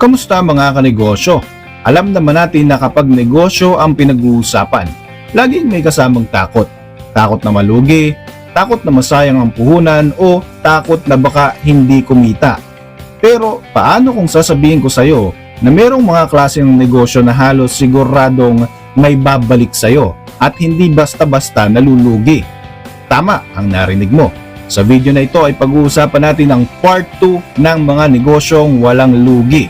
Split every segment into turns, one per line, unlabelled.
Kamusta mga kanegosyo? Alam naman natin na kapag negosyo ang pinag-uusapan, laging may kasamang takot. Takot na malugi, takot na masayang ang puhunan o takot na baka hindi kumita. Pero paano kung sasabihin ko sa'yo na merong mga klase ng negosyo na halos siguradong may babalik sa'yo at hindi basta-basta nalulugi? Tama ang narinig mo. Sa video na ito ay pag-uusapan natin ang part 2 ng mga negosyong walang lugi.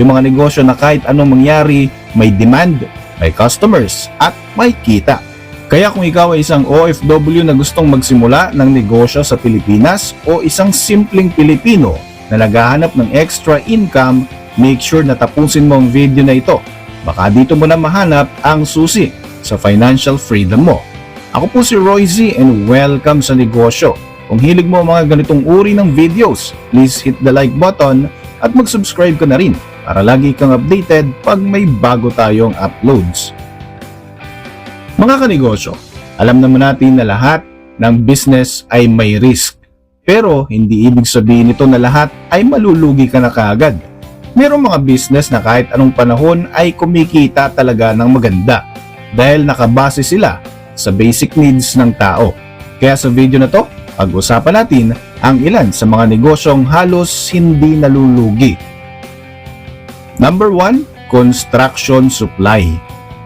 Yung mga negosyo na kahit anong mangyari, may demand, may customers, at may kita. Kaya kung ikaw ay isang OFW na gustong magsimula ng negosyo sa Pilipinas o isang simpleng Pilipino na naghahanap ng extra income, make sure na tapusin mo ang video na ito. Baka dito mo na mahanap ang susi sa financial freedom mo. Ako po si Roy Z and welcome sa negosyo. Kung hilig mo mga ganitong uri ng videos, please hit the like button at mag-subscribe ka na rin para lagi kang updated pag may bago tayong uploads. Mga kanegosyo, alam naman natin na lahat ng business ay may risk. Pero hindi ibig sabihin nito na lahat ay malulugi ka na kaagad. Merong mga business na kahit anong panahon ay kumikita talaga ng maganda dahil nakabase sila sa basic needs ng tao. Kaya sa video na to, pag-usapan natin ang ilan sa mga negosyong halos hindi nalulugi. Number 1, construction supply.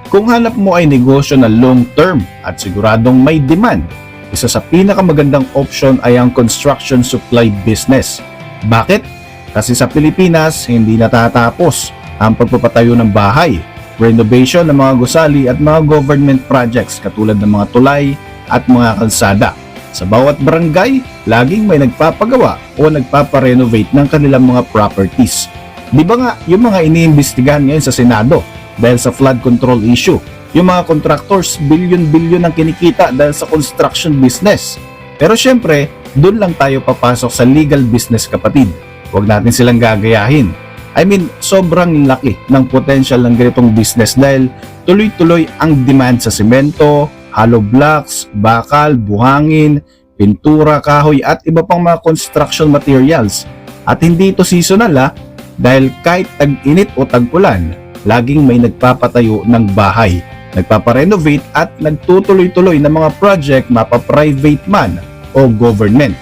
Kung hanap mo ay negosyo na long term at siguradong may demand, isa sa pinakamagandang option ay ang construction supply business. Bakit? Kasi sa Pilipinas, hindi natatapos ang pagpapatayo ng bahay, renovation ng mga gusali at mga government projects katulad ng mga tulay at mga kalsada. Sa bawat barangay, laging may nagpapagawa o nagpaparenovate ng kanilang mga properties. Di ba nga yung mga iniimbestigahan ngayon sa Senado dahil sa flood control issue? Yung mga contractors, billion-billion ang kinikita dahil sa construction business. Pero syempre, doon lang tayo papasok sa legal business kapatid. Huwag natin silang gagayahin. I mean, sobrang laki ng potential ng ganitong business dahil tuloy-tuloy ang demand sa semento, hollow blocks, bakal, buhangin, pintura, kahoy at iba pang mga construction materials. At hindi ito seasonal ha, dahil kahit tag-init o tag-ulan, laging may nagpapatayo ng bahay, nagpaparenovate at nagtutuloy-tuloy ng mga project mapa-private man o government.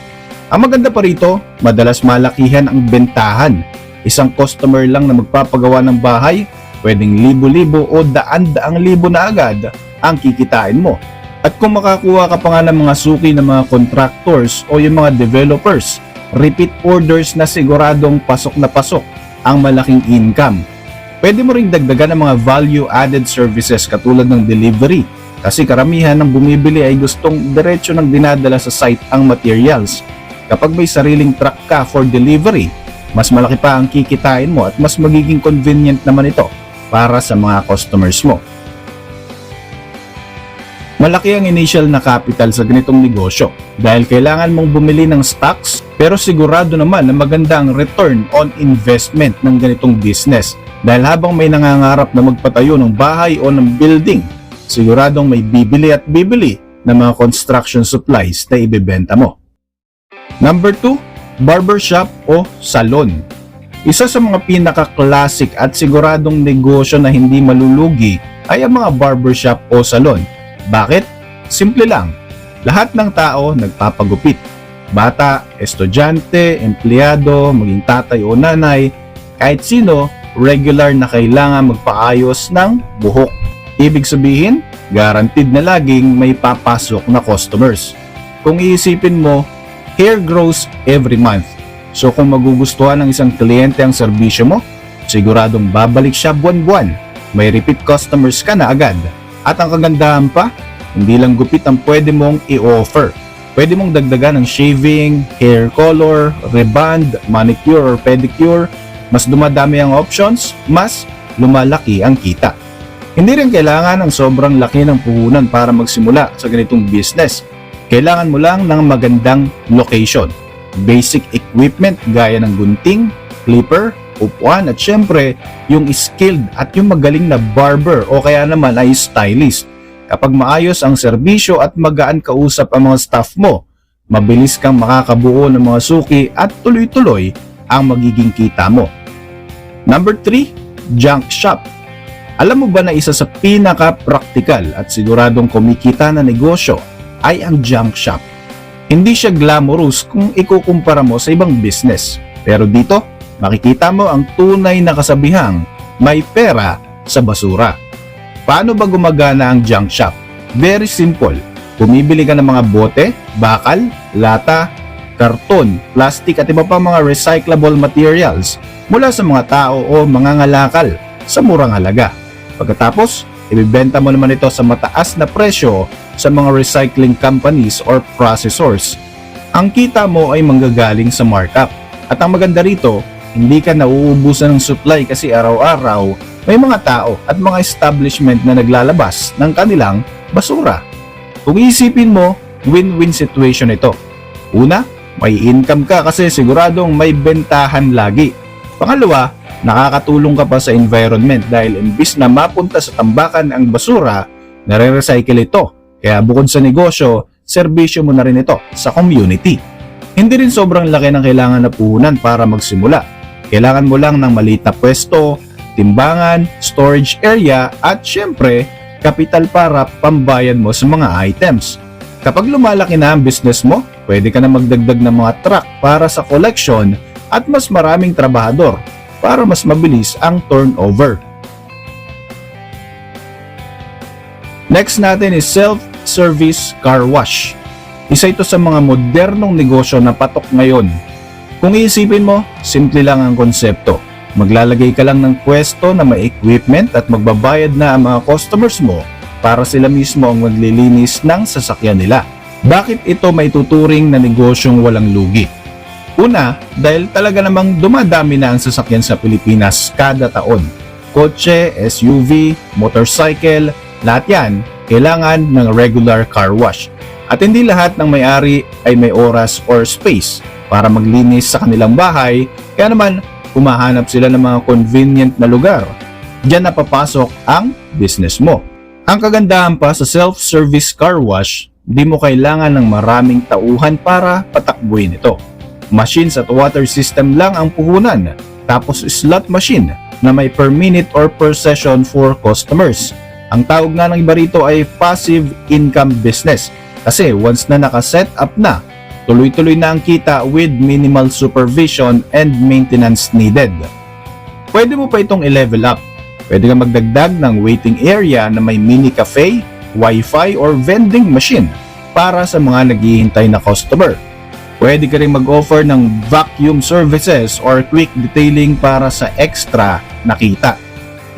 Ang maganda pa rito, madalas malakihan ang bentahan. Isang customer lang na magpapagawa ng bahay, pwedeng libo-libo o daan-daang libo na agad ang kikitain mo. At kung makakuha ka pa nga ng mga suki ng mga contractors o yung mga developers, repeat orders na siguradong pasok na pasok ang malaking income. Pwede mo ring dagdagan ng mga value-added services katulad ng delivery kasi karamihan ng bumibili ay gustong diretsyo ng dinadala sa site ang materials. Kapag may sariling truck ka for delivery, mas malaki pa ang kikitain mo at mas magiging convenient naman ito para sa mga customers mo. Malaki ang initial na capital sa ganitong negosyo dahil kailangan mong bumili ng stocks pero sigurado naman na maganda ang return on investment ng ganitong business dahil habang may nangangarap na magpatayo ng bahay o ng building, siguradong may bibili at bibili ng mga construction supplies na ibebenta mo. Number 2, barbershop o salon. Isa sa mga pinaka-classic at siguradong negosyo na hindi malulugi ay ang mga barbershop o salon. Bakit? Simple lang. Lahat ng tao nagpapagupit. Bata, estudyante, empleyado, maging tatay o nanay, kahit sino, regular na kailangan magpaayos ng buhok. Ibig sabihin, guaranteed na laging may papasok na customers. Kung iisipin mo, hair grows every month. So kung magugustuhan ng isang kliyente ang serbisyo mo, siguradong babalik siya buwan-buwan. May repeat customers ka na agad. At ang kagandahan pa, hindi lang gupit ang pwede mong i-offer. Pwede mong dagdagan ng shaving, hair color, reband, manicure or pedicure. Mas dumadami ang options, mas lumalaki ang kita. Hindi rin kailangan ng sobrang laki ng puhunan para magsimula sa ganitong business. Kailangan mo lang ng magandang location. Basic equipment gaya ng gunting, clipper, upuan at syempre yung skilled at yung magaling na barber o kaya naman ay stylist. Kapag maayos ang serbisyo at magaan kausap ang mga staff mo, mabilis kang makakabuo ng mga suki at tuloy-tuloy ang magiging kita mo. Number 3, junk shop. Alam mo ba na isa sa pinaka-praktikal at siguradong kumikita na negosyo ay ang junk shop? Hindi siya glamorous kung ikukumpara mo sa ibang business. Pero dito, makikita mo ang tunay na kasabihang may pera sa basura. Paano ba gumagana ang junk shop? Very simple. Bumibili ka ng mga bote, bakal, lata, karton, plastic at iba pa mga recyclable materials mula sa mga tao o mga ngalakal sa murang halaga. Pagkatapos, ibibenta mo naman ito sa mataas na presyo sa mga recycling companies or processors. Ang kita mo ay manggagaling sa markup. At ang maganda rito, hindi ka nauubusan ng supply kasi araw-araw may mga tao at mga establishment na naglalabas ng kanilang basura. Kung iisipin mo, win-win situation ito. Una, may income ka kasi siguradong may bentahan lagi. Pangalawa, nakakatulong ka pa sa environment dahil imbis na mapunta sa tambakan ang basura, nare-recycle ito. Kaya bukod sa negosyo, serbisyo mo na rin ito sa community. Hindi rin sobrang laki ng kailangan na puhunan para magsimula. Kailangan mo lang ng maliit na pwesto, timbangan, storage area at syempre, kapital para pambayad mo sa mga items. Kapag lumalaki na ang business mo, pwede ka na magdagdag ng mga truck para sa collection at mas maraming trabahador para mas mabilis ang turnover. Next natin is self-service car wash. Isa ito sa mga modernong negosyo na patok ngayon. Kung iisipin mo, simple lang ang konsepto. Maglalagay ka lang ng pwesto na may equipment at magbabayad na ang mga customers mo para sila mismo ang maglilinis ng sasakyan nila. Bakit ito may tuturing na negosyong walang lugi? Una, dahil talaga namang dumadami na ang sasakyan sa Pilipinas kada taon. Kotse, SUV, motorcycle, lahat yan kailangan ng regular car wash. At hindi lahat ng may-ari ay may oras or space para maglinis sa kanilang bahay, kaya naman humahanap sila ng mga convenient na lugar. Diyan na papasok ang business mo. Ang kagandahan pa sa self-service car wash, di mo kailangan ng maraming tauhan para patakbuhin ito. Machines at water system lang ang puhunan, tapos slot machine na may per minute or per session for customers. Ang tawag nga ng iba rito ay passive income business kasi once na nakaset up na, tuloy-tuloy na ang kita with minimal supervision and maintenance needed. Pwede mo pa itong i-level up. Pwede kang magdagdag ng waiting area na may mini cafe, wifi or vending machine para sa mga naghihintay na customer. Pwede ka rin mag-offer ng vacuum services or quick detailing para sa extra na kita.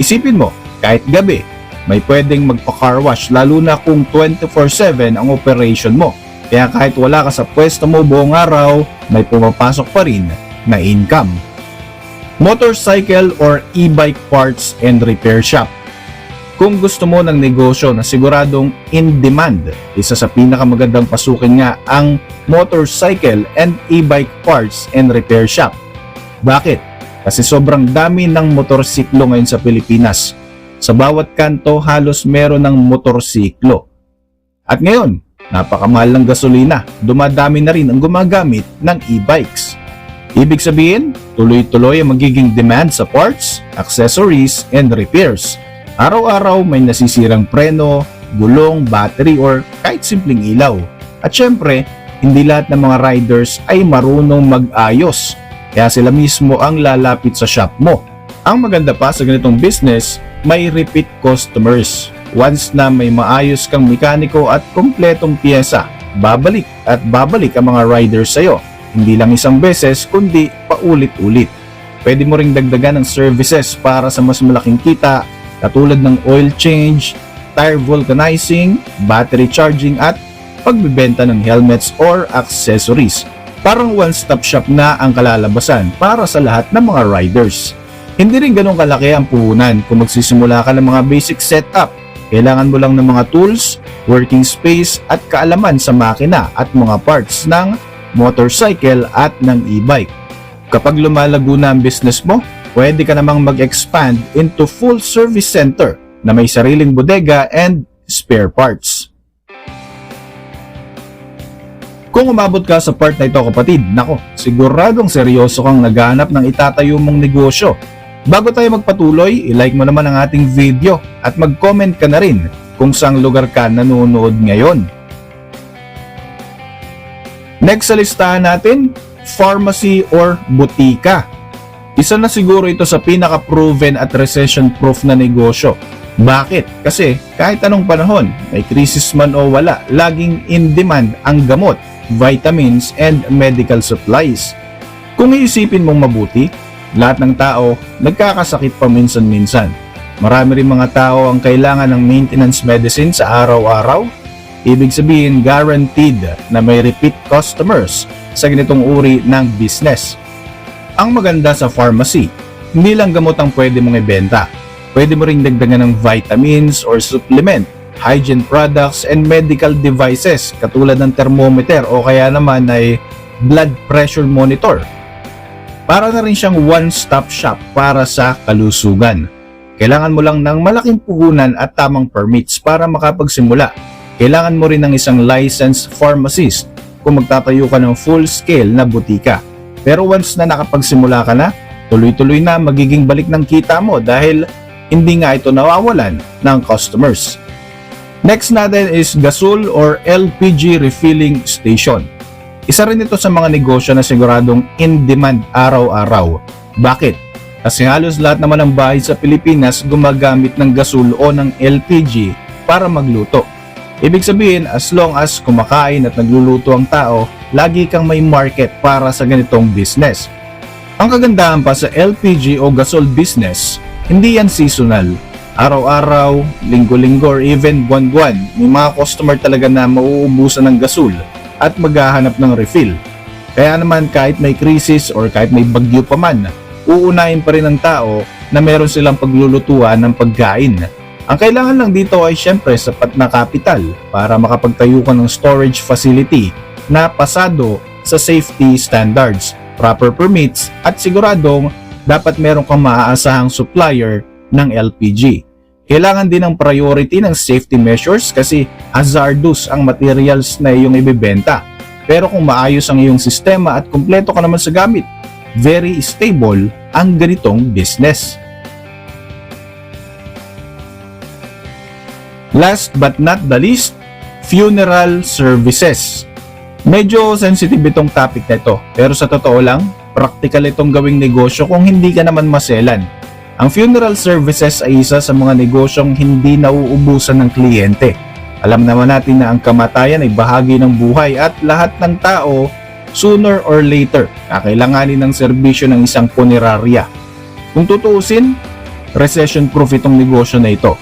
Isipin mo, kahit gabi, may pwedeng magpa-car wash lalo na kung 24-7 ang operation mo. Kaya kahit wala ka sa pwesto mo buong araw, may pumapasok pa rin na income. Motorcycle or e-bike parts and repair shop. Kung gusto mo ng negosyo na siguradong in demand, isa sa pinakamagandang pasukin nga ang motorcycle and e-bike parts and repair shop. Bakit? Kasi sobrang dami ng motorsiklo ngayon sa Pilipinas. Sa bawat kanto halos meron ng motorsiklo. At ngayon, napakamahal ng gasolina, dumadami na rin ang gumagamit ng e-bikes. Ibig sabihin, tuloy-tuloy ang magiging demand sa parts, accessories, and repairs. Araw-araw may nasisirang preno, gulong, battery, or kahit simpleng ilaw. At syempre, hindi lahat ng mga riders ay marunong mag-ayos, kaya sila mismo ang lalapit sa shop mo. Ang maganda pa sa ganitong business, may repeat customers. Once na may maayos kang mekaniko at kompletong pyesa, babalik at babalik ang mga riders sa'yo. Hindi lang isang beses, kundi paulit-ulit. Pwede mo ring dagdagan ng services para sa mas malaking kita katulad ng oil change, tire vulcanizing, battery charging at pagbibenta ng helmets or accessories. Parang one-stop shop na ang kalalabasan para sa lahat ng mga riders. Hindi rin ganun kalaki ang puhunan kung magsisimula ka ng mga basic setup. Kailangan mo lang ng mga tools, working space at kaalaman sa makina at mga parts ng motorcycle at ng e-bike. Kapag lumalago na ang business mo, pwede ka namang mag-expand into full service center na may sariling bodega and spare parts. Kung umabot ka sa part na ito kapatid, nako, siguradong seryoso kang naghahanap ng itatayo mong negosyo. Bago tayo magpatuloy, i-like mo naman ang ating video at mag-comment ka na rin kung saang lugar ka nanonood ngayon. Next sa listahan natin, pharmacy or butika. Isa na siguro ito sa pinaka-proven at recession-proof na negosyo. Bakit? Kasi kahit anong panahon, may krisis man o wala, laging in demand ang gamot, vitamins, and medical supplies. Kung iisipin mong mabuti, lahat ng tao nagkakasakit pa minsan-minsan. Marami rin mga tao ang kailangan ng maintenance medicine sa araw-araw. Ibig sabihin guaranteed na may repeat customers sa ganitong uri ng business. Ang maganda sa pharmacy, hindi lang gamot ang pwede mong ibenta. Pwede mo ring dagdagan ng vitamins or supplement, hygiene products, and medical devices katulad ng thermometer o kaya naman ay blood pressure monitor para na rin siyang one-stop shop para sa kalusugan. Kailangan mo lang ng malaking puhunan at tamang permits para makapagsimula. Kailangan mo rin ng isang licensed pharmacist kung magtatayo ka ng full-scale na butika. Pero once na nakapagsimula ka na, tuloy-tuloy na magiging balik ng kita mo dahil hindi nga ito nawawalan ng customers. Next natin is gasol or LPG refilling station. Isa rin ito sa mga negosyo na siguradong in-demand araw-araw. Bakit? Kasi halos lahat naman ng bahay sa Pilipinas gumagamit ng gasol o ng LPG para magluto. Ibig sabihin, as long as kumakain at nagluluto ang tao, lagi kang may market para sa ganitong business. Ang kagandahan pa sa LPG o gasol business, hindi yan seasonal. Araw-araw, linggo-linggo or even buwan-buwan, may mga customer talaga na mauubusan ng gasol at maghahanap ng refill. Kaya naman kahit may krisis or kahit may bagyo pa man, uunahin pa rin ng tao na meron silang paglulutuan ng pagkain. Ang kailangan lang dito ay syempre sapat na kapital para makapagtayo ka ng storage facility na pasado sa safety standards, proper permits at siguradong dapat meron kang maaasahang supplier ng LPG. Kailangan din ng priority ng safety measures kasi hazardous ang materials na iyong ibebenta. Pero kung maayos ang iyong sistema at kumpleto ka naman sa gamit, very stable ang ganitong business. Last but not the least, funeral services. Medyo sensitive itong topic na ito, pero sa totoo lang, practical itong gawing negosyo kung hindi ka naman maselan. Ang funeral services ay isa sa mga negosyong hindi nauubusan ng kliyente. Alam naman natin na ang kamatayan ay bahagi ng buhay at lahat ng tao, sooner or later, kakailanganin ng serbisyo ng isang punerarya. Kung tutuusin, recession-proof itong negosyo na ito.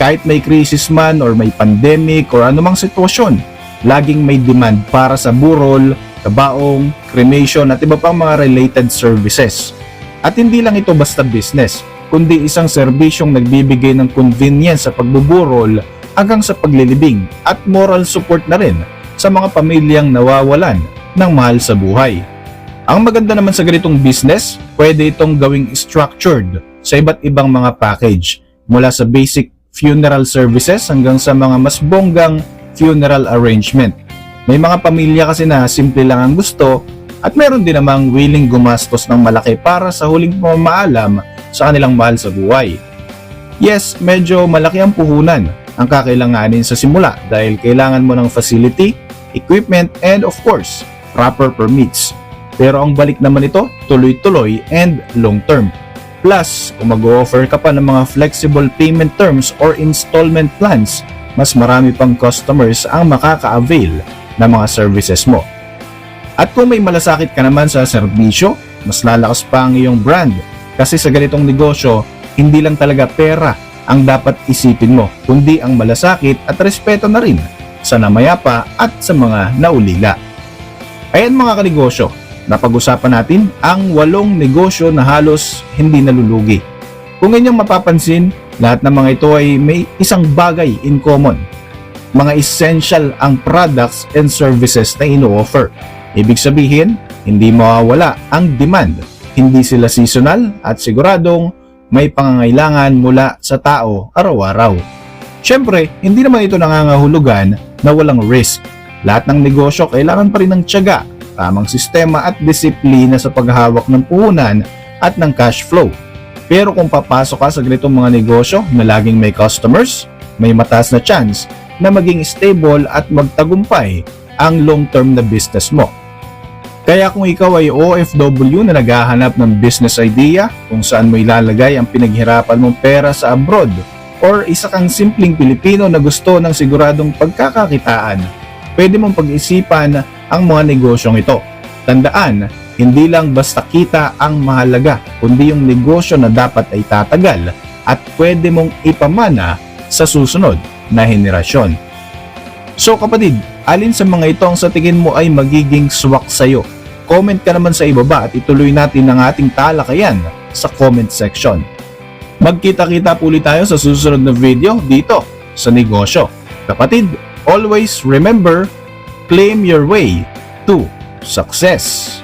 Kahit may crisis man or may pandemic or anumang sitwasyon, laging may demand para sa burol, kabaong, cremation at iba pang mga related services. At hindi lang ito basta business, kundi isang serbisyong nagbibigay ng convenience sa pagbuburol hanggang sa paglilibing at moral support na rin sa mga pamilyang nawawalan ng mahal sa buhay. Ang maganda naman sa ganitong business, pwede itong gawing structured sa iba't ibang mga package mula sa basic funeral services hanggang sa mga mas bonggang funeral arrangement. May mga pamilya kasi na simple lang ang gusto at meron din namang willing gumastos ng malaki para sa huling pamamaalam sa kanilang mahal sa buhay. Yes, medyo malaki ang puhunan ang kakailanganin sa simula dahil kailangan mo ng facility, equipment, and of course, proper permits. Pero ang balik naman ito, tuloy-tuloy and long-term. Plus, kung mag-offer ka pa ng mga flexible payment terms or installment plans, mas marami pang customers ang makaka-avail ng mga services mo. At kung may malasakit ka naman sa serbisyo, mas lalakas pa ang iyong brand kasi sa ganitong negosyo, hindi lang talaga pera ang dapat isipin mo, kundi ang malasakit at respeto na rin sa namayapa at sa mga naulila. Ayan mga kanegosyo, napag-usapan natin ang walong negosyo na halos hindi nalulugi. Kung inyong mapapansin, lahat ng mga ito ay may isang bagay in common. Mga essential ang products and services na ino-offer. Ibig sabihin, hindi mawawala ang demand. Hindi sila seasonal at siguradong may pangangailangan mula sa tao araw-araw. Siyempre, hindi naman ito nangangahulugan na walang risk. Lahat ng negosyo kailangan pa rin ng tiyaga, tamang sistema at disiplina sa paghahawak ng puhunan at ng cash flow. Pero kung papasok ka sa ganitong mga negosyo na laging may customers, may mataas na chance na maging stable at magtagumpay ang long-term na business mo. Kaya kung ikaw ay OFW na naghahanap ng business idea kung saan mo ilalagay ang pinaghirapan mong pera sa abroad or isa kang simpleng Pilipino na gusto ng siguradong pagkakakitaan, pwede mong pag-isipan ang mga negosyong ito. Tandaan, hindi lang basta kita ang mahalaga, kundi yung negosyo na dapat ay tatagal at pwede mong ipamana sa susunod na henerasyon. So kapatid, alin sa mga ito ang sa tingin mo ay magiging swak sa'yo? Comment ka naman sa ibaba at ituloy natin ang ating talakayan sa comment section. Magkita-kita po ulit tayo sa susunod na video dito sa negosyo. Kapatid, always remember, claim your way to success.